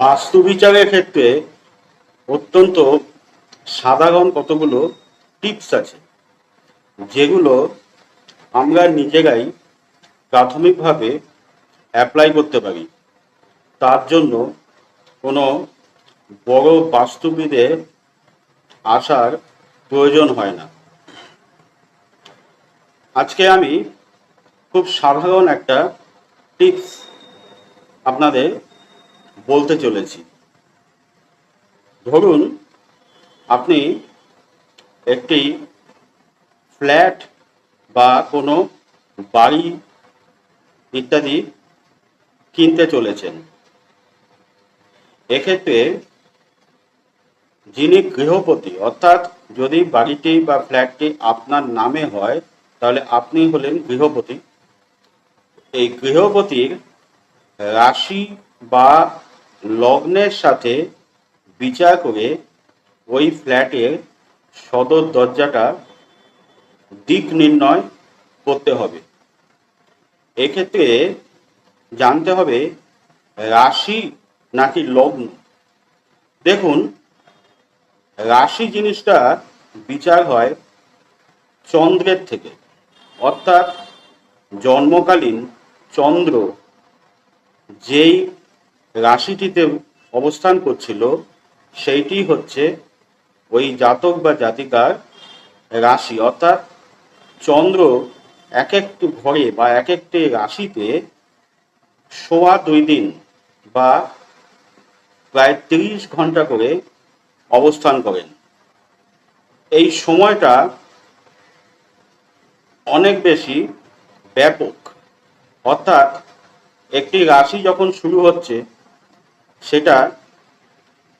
বাস্তু বিচারের ক্ষেত্রে অত্যন্ত সাধারণ কতগুলো টিপস আছে, যেগুলো আমরা নিজেরাই প্রাথমিকভাবে অ্যাপ্লাই করতে পারি। তার জন্য কোনো বড় বাস্তুবিদের আসার প্রয়োজন হয় না। আজকে আমি খুব সাধারণ একটা টিপস আপনাদের বলতে চলেছি। ধরুন, আপনি একটি ফ্ল্যাট বা কোনো বাড়ি ইত্যাদি কিনতে চলেছেন। এক্ষেত্রে যিনি গৃহপতি, অর্থাৎ যদি বাড়িটি বা ফ্ল্যাটটি আপনার নামে হয়, তাহলে আপনি হলেন গৃহপতি। এই গৃহপতির রাশি বা লগ্নের সাথে বিচার করে ওই ফ্ল্যাটের সদর দরজাটা দিক নির্ণয় করতে হবে। এক্ষেত্রে জানতে হবে, রাশি নাকি লগ্ন? দেখুন, রাশি জিনিসটা বিচার হয় চন্দ্রের থেকে, অর্থাৎ জন্মকালীন চন্দ্র যেই রাশিটিতে অবস্থান করছিল, সেইটি হচ্ছে ওই জাতক বা জাতিকার রাশি। অর্থাৎ চন্দ্র এক একটি ঘরে বা এক একটি রাশিতে সোয়া দুই দিন বা প্রায় তিরিশ ঘণ্টা করে অবস্থান করেন। এই সময়টা অনেক বেশি ব্যাপক। অর্থাৎ একটি রাশি যখন শুরু হচ্ছে সেটা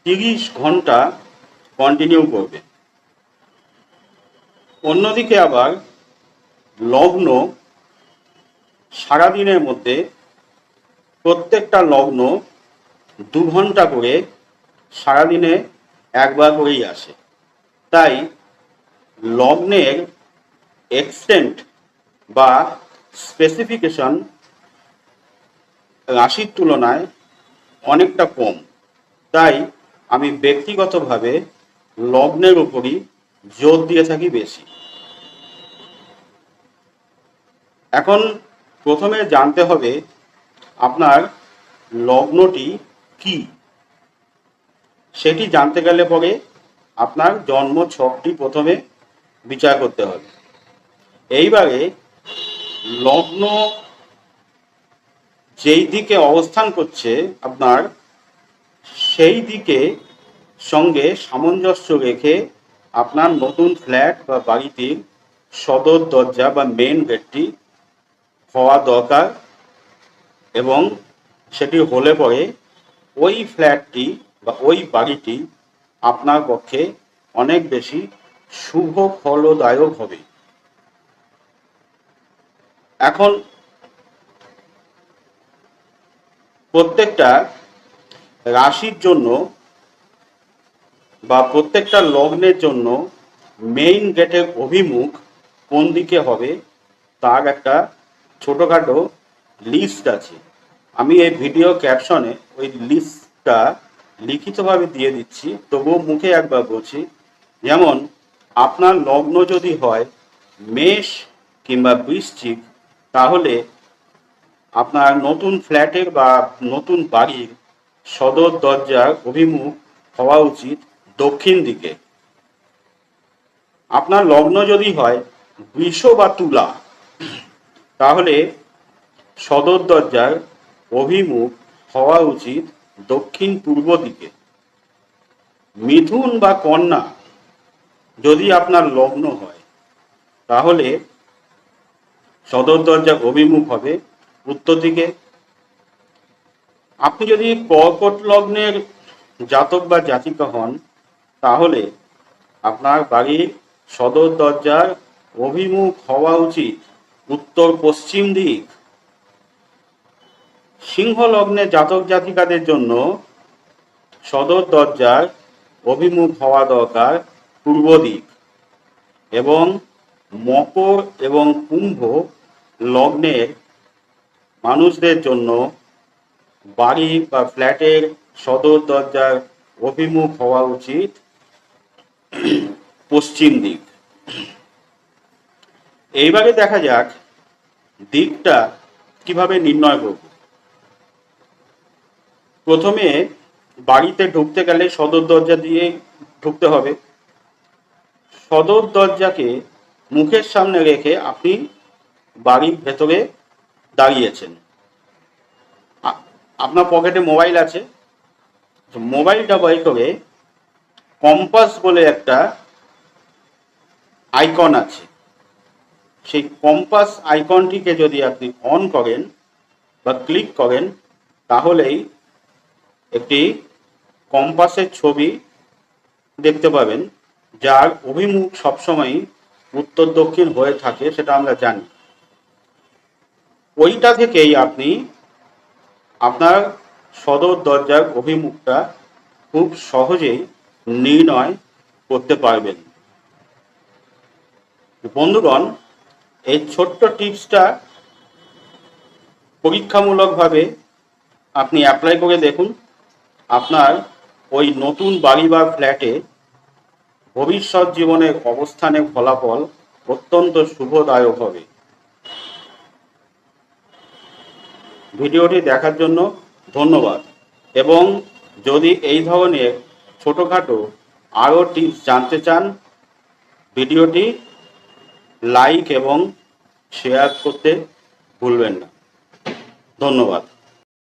তিরিশ ঘণ্টা কন্টিনিউ করবে। অন্যদিকে আবার লগ্ন সারাদিনের মধ্যে প্রত্যেকটা লগ্ন দু ঘণ্টা করে সারাদিনে একবার করেই আসে। তাই লগ্নের এক্সটেন্ট বা স্পেসিফিকেশন রাশির তুলনায় অনেকটা কম। তাই আমি ব্যক্তিগতভাবে লগ্নের উপরই জোর দিয়ে থাকি বেশি। এখন প্রথমে জানতে হবে আপনার লগ্নটি কি? সেটি জানতে গেলে পরে আপনার জন্ম ছকটি প্রথমে বিচার করতে হবে। এইবারে লগ্ন যেই দিকে অবস্থান করছে আপনার, সেই দিকে সঙ্গে সামঞ্জস্য রেখে আপনার নতুন ফ্ল্যাট বা বাড়িটির সদর দরজা বা মেন গেটটি হওয়া দরকার এবং সেটি হলে পরে ওই ফ্ল্যাটটি বা ওই বাড়িটি আপনার পক্ষে অনেক বেশি শুভ, ফলদায়ক হবে। এখন প্রত্যেকটা রাশির জন্য বা প্রত্যেকটা লগ্নের জন্য মেইন গেটের অভিমুখ কোন দিকে হবে, তার একটা ছোটোখাটো লিস্ট আছে। আমি এই ভিডিও ক্যাপশনে ওই লিস্টটা লিখিতভাবে দিয়ে দিচ্ছি, তবুও মুখে একবার বলছি, যেমন আপনার লগ্ন যদি হয় মেষ কিংবা বৃশ্চিক, তাহলে আপনার নতুন ফ্ল্যাটের বা নতুন বাড়ির সদর দরজার অভিমুখ হওয়া উচিত দক্ষিণ দিকে। আপনার লগ্ন যদি হয় বৃষ বা তুলা, তাহলে সদর দরজার অভিমুখ হওয়া উচিত দক্ষিণ পূর্ব দিকে। মিথুন বা কন্যা যদি আপনার লগ্ন হয়, তাহলে সদর দরজা অভিমুখ হবে উত্তর দিকে। আপনি যদি কর্কট লগ্নের জাতক বা জাতিকা হন, তাহলে আপনার বাড়ির সদর দরজার অভিমুখ হওয়া উচিত। উত্তর পশ্চিম দিক। সিংহ লগ্নে জাতক জাতিকাদের জন্য সদর দরজার অভিমুখ হওয়া দরকার পূর্ব দিক এবং মকর এবং কুম্ভ লগ্নের মানুষদের জন্য বাড়ি বা ফ্ল্যাটের সদর দরজার অভিমুখ হওয়া উচিত পশ্চিম দিক। এইবারে দেখা যাক দিকটা কীভাবে নির্ণয় করব। প্রথমে বাড়িতে ঢুকতে গেলে সদর দরজা দিয়ে ঢুকতে হবে। সদর দরজাকে মুখের সামনে রেখে আপনি বাড়ির ভেতরে দাঁড়িয়েছেন। আপনার পকেটে মোবাইল আছে। মোবাইলটা বের করে কম্পাস বলে একটা আইকন আছে। সেই কম্পাস আইকনটিকে যদি আপনি অন করেন বা ক্লিক করেন, তাহলেই একটি কম্পাসের ছবি দেখতে পাবেন, যার অভিমুখ সবসময় উত্তর দক্ষিণ হয়ে থাকে, সেটা আমরা জানি। ওইটা থেকেই আপনি আপনার সদর দরজার অভিমুখটা খুব সহজেই নির্ণয় করতে পারবেন। বন্ধুগণ, এই ছোট্ট টিপসটা পরীক্ষামূলকভাবে আপনি অ্যাপ্লাই করে দেখুন। আপনার ওই নতুন বাড়ি বা ফ্ল্যাটে ভবিষ্যৎ জীবনের অবস্থানের ফলাফল অত্যন্ত শুভদায়ক হবে। ভিডিওটি দেখার জন্য ধন্যবাদ। এবং যদি এই ধরনের ছোটোখাটো আরও টিপস জানতে চান, ভিডিওটি লাইক এবং শেয়ার করতে ভুলবেন না। ধন্যবাদ।